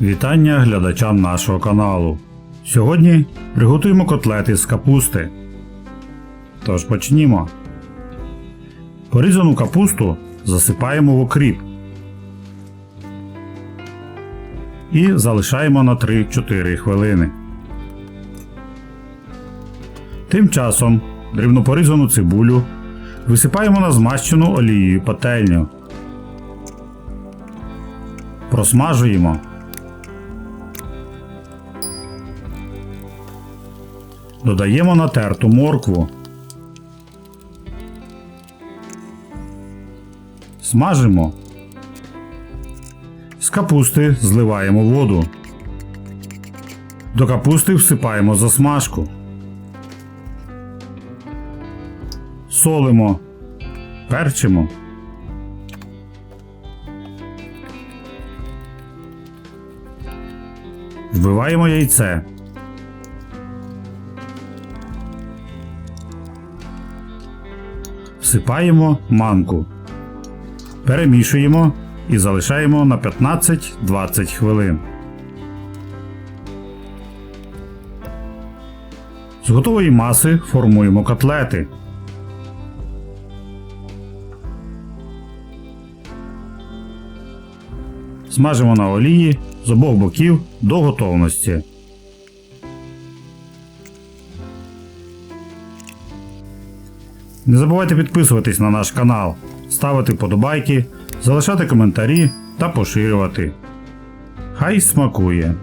Вітання глядачам нашого каналу. Сьогодні приготуємо котлети з капусти. Тож почнімо. Порізану капусту засипаємо в окріп і залишаємо на 3-4 хвилини. Тим часом дрібно порізану цибулю висипаємо на змащену олією пательню. Просмажуємо. Додаємо натерту моркву. Смажимо. З капусти зливаємо воду. До капусти всипаємо засмажку. Солимо. Перчимо. Вбиваємо яйце. Всипаємо манку. Перемішуємо і залишаємо на 15-20 хвилин. З готової маси формуємо котлети. Смажимо на олії з обох боків до готовності. Не забувайте підписуватись на наш канал, ставити вподобайки, залишати коментарі та поширювати. Хай смакує!